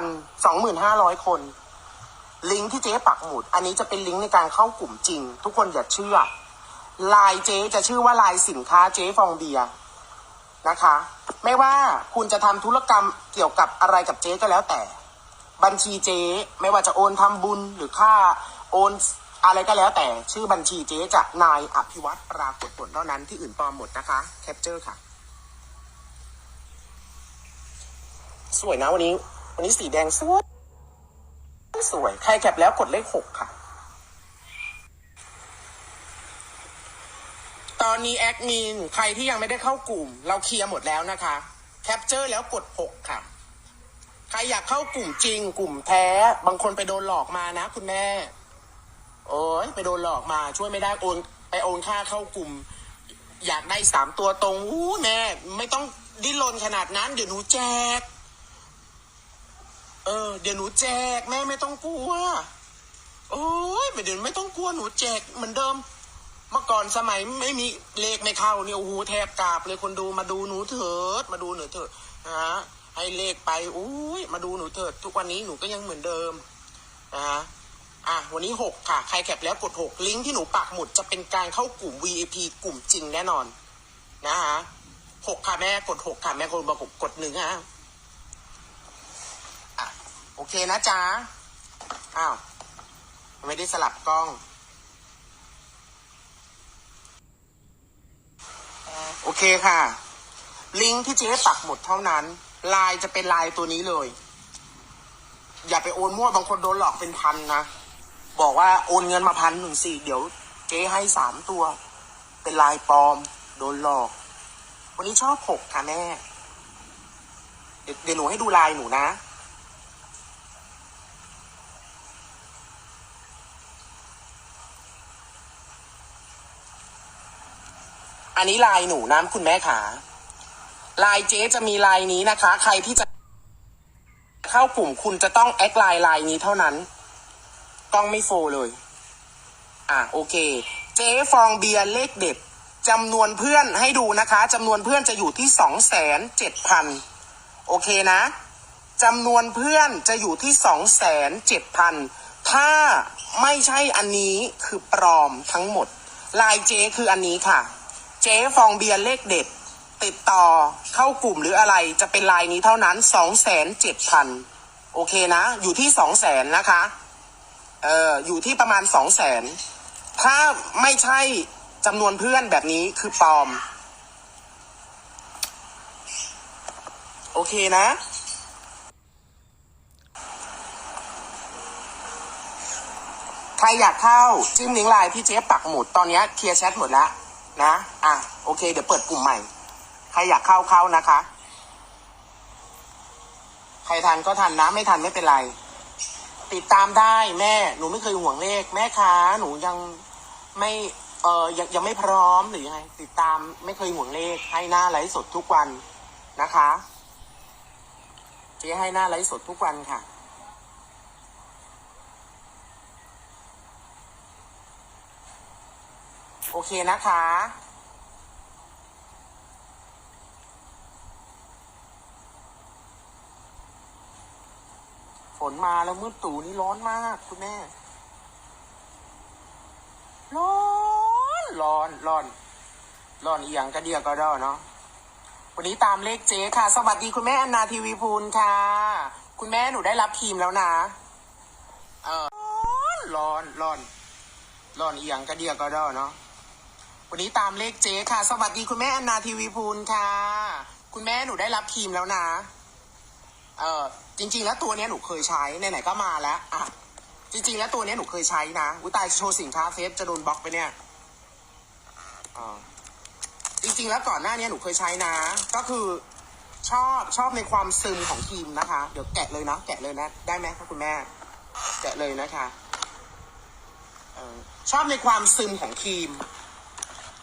สองหมื่นห้าพันสองหมื่นห้าร้อยคน ลิงก์ที่เจ๊ปักหมุด อันนี้จะเป็นลิงก์ในการเข้ากลุ่มจริง ทุกคนอย่าเชื่อไลน์เจ๊จะชื่อว่าไลน์สินค้าเจ๊ฟองเบียนะคะ ไม่ว่าคุณจะทำธุรกรรมเกี่ยวกับอะไรกับเจ๊ก็แล้วแต่ บัญชีเจ๊ไม่ว่าจะโอนทำบุญหรือค่าโอนอะไรก็แล้วแต่ชื่อบัญชีเจ๊จะนายอภิวัตรปรากฏผลเท่านั้นที่อื่นปลอมหมดนะคะ แคปเจอร์ค่ะ สวยนะวันนี้ วันนี้สีแดงสวยสวย ใครแคปแล้วกดเลขหกค่ะ ตอนนี้แอดมินใครที่ยังไม่ได้เข้ากลุ่ม เราเคลียร์หมดแล้วนะคะ แคปเจอร์แล้วกดหกค่ะ ใครอยากเข้ากลุ่มจริง กลุ่มแท้ บางคนไปโดนหลอกมานะ คุณแม่ โอ้ยไปโดนหลอกมาช่วยไม่ได้โอน ไปโอนค่าเข้ากลุ่ม อยากได้สามตัวตรงอู้แม่ ไม่ต้องดิ้นรนขนาดนั้นเดี๋ยวหนูแจก เออ เดี๋ยวหนูแจกแม่ไม่ต้องกลัว โอ้ยเดี๋ยวไม่ต้องกลัวหนูแจกเหมือนเดิม เมื่อก่อนสมัยไม่มีเลขไม่เข้าเนี่ยโอ้โหแทบกราบเลยคนดูมาดูหนูเถิด มาดูหนูเถิดนะฮะให้เลขไปอุ้ยมาดูหนูเถิด ทุกวันนี้หนูก็ยังเหมือนเดิมนะฮะอะวันนี้หกค่ะใครแคปแล้วกดหกลิงก์ที่หนูปักหมุดจะเป็นการเข้ากลุ่ม VIP กลุ่มจริงแน่นอน นะฮะหกค่ะแม่กดหกค่ะแม่คนบอกกดหนึ่งฮะอะ โอเคนะจ๊ะ อ้าว ไม่ได้สลับกล้อง โอเคค่ะ ลิงก์ที่เจ๊ปักหมดเท่านั้นลน์จะเป็นลน์ตัวนี้เลย อย่าไปโอนมั่วบางคนโดนหลอกเป็นพันนะ บอกว่าโอนเงินมาพันหนึ่งสี่เดี๋ยวเจ๊ให้สามตัว เป็นลน์ปลอม โดนหลอก วันนี้ชอบหกค่ะแม่ เดี๋ยวหนูให้ดูลน์หนูนะ อันนี้ลายหนูนะคุณแม่ขาลายเจ๊จะมีลายนี้นะคะ ใครที่จะเข้ากลุ่มคุณจะต้องแอดไลน์ลายนี้เท่านั้น กล้องไม่โฟเลย อะโอเค เจ๊ฟองเบียร์เลขเด็ดจำนวนเพื่อนให้ดูนะคะจำนวนเพื่อนจะอยู่ที่สองแสนเจ็ดพันโอเคนะจำนวนเพื่อนจะอยู่ที่สองแสนเจ็ดพันถ้าไม่ใช่อันนี้คือปลอมทั้งหมด ลายเจ๊คืออันนี้ค่ะ เจ๊ฟองเบียร์เลขเด็ด ติดต่อเข้ากลุ่มหรืออะไรจะเป็นลายนี้เท่านั้นสองแสนเจ็ดพันโอเคนะ อยู่ที่สองแสนนะคะเอออยู่ที่ประมาณสองแสนถ้าไม่ใช่จำนวนเพื่อนแบบนี้คือปลอม โอเคนะ ใครอยากเข้าจิ้มลิงก์ไลน์พี่เจ๊ปักหมุดตอนนี้เคลียร์แชทหมดแล้ว นะ อะ โอเค เดี๋ยวเปิดกลุ่มใหม่ ใครอยากเข้าเข้านะคะ ใครทันก็ทันนะ ไม่ทันไม่เป็นไร ติดตามได้แม่ หนูไม่เคยห่วงเลข แม่ค้าหนูยังไม่เออยังยังไม่พร้อมหรือยังไง ติดตามไม่เคยห่วงเลข ให้หน้าไลฟ์สดทุกวันนะคะเจ๊ให้หน้าไลฟ์สดทุกวันค่ะ อเคนะคะ ฝนมาแล้วมืดตู่นี่ร้อนมากคุณแม่ ร้อนร้อนร้อนร้อนอีหยังกระเดียก็ได้เนาะวันนี้ตามเลขเจ๊ค่ะ สวัสดีคุณแม่อนนาทีวีพูลค่ะ คุณแม่หนูได้รับทีมแล้วนะ เออร้อนร้อนร้อนอีหยังกระเดียก็ได้เนาะ วันนี้ตามเลขเจ๊ค่ะ สวัสดีคุณแม่อนนาทีวีพูลค่ะ คุณแม่หนูได้รับทีมแล้วนะ เออจริง ๆ แล้วตัวเนี้ยหนูเคยใช้ไหนๆก็มาแล้วอะจริง ๆ แล้วตัวเนี้ยหนูเคยใช้นะอุ้ยตายโชว์สินค้าเฟซจะโดนบล็อกไปเนี่ยอ่าจริง ๆ แล้วก่อนหน้านี้หนูเคยใช้นะ ก็คือชอบชอบในความซึมของครีมนะคะ เดี๋ยวแกะเลยนะแกะเลยนะ ได้ไหมคะคุณแม่ แกะเลยนะคะเออชอบในความซึมของครีม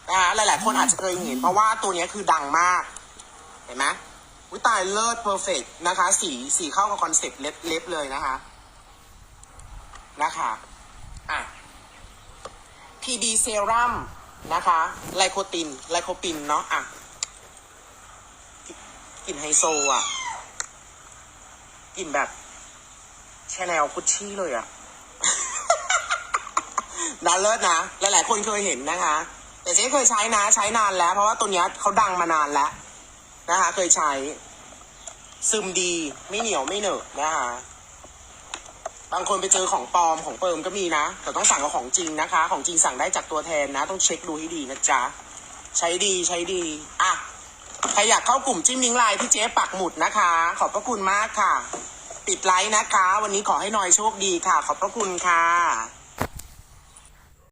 นะคะหลาย ๆ คนอาจจะเคยเห็น เพราะว่าตัวนี้คือดังมาก เห็นไหมวิตายเลิศเพอร์เฟกนะคะ สีสีเข้ากับคอนเซ็ปต์เล็บเล็บเลยนะคะ นะคะ อะ PB เซรั่มนะคะ ไลโคติน ไลโคปินเนาะ อะกลิ่นไฮโซอะกลิ่นแบบแชแนลกุชชี่เลยอะน่าเลิศนะ หลาย ๆ คนเคยเห็นนะคะ แต่เจ๊เคยใช้นะ ใช้นานแล้ว เพราะว่าตัวเนี้ยเขาดังมานานแล้วนะคะ เคยใช้ ซึมดีไม่เหนียวไม่เหนอะนะคะบางคนไปเจอของปลอมของเปิมก็มีนะ แต่ต้องสั่งกับของจริงนะคะ ของจริงสั่งได้จากตัวแทนนะ ต้องเช็คดูให้ดีนะจ๊ะ ใช้ดีใช้ดี อะ ใครอยากเข้ากลุ่มจิ้มลิงไลน์ที่เจ๊ปักหมุดนะคะ ขอบพระคุณมากค่ะ ปิดไลน์นะคะ วันนี้ขอให้หนอยโชคดีค่ะ ขอบพระคุณค่ะ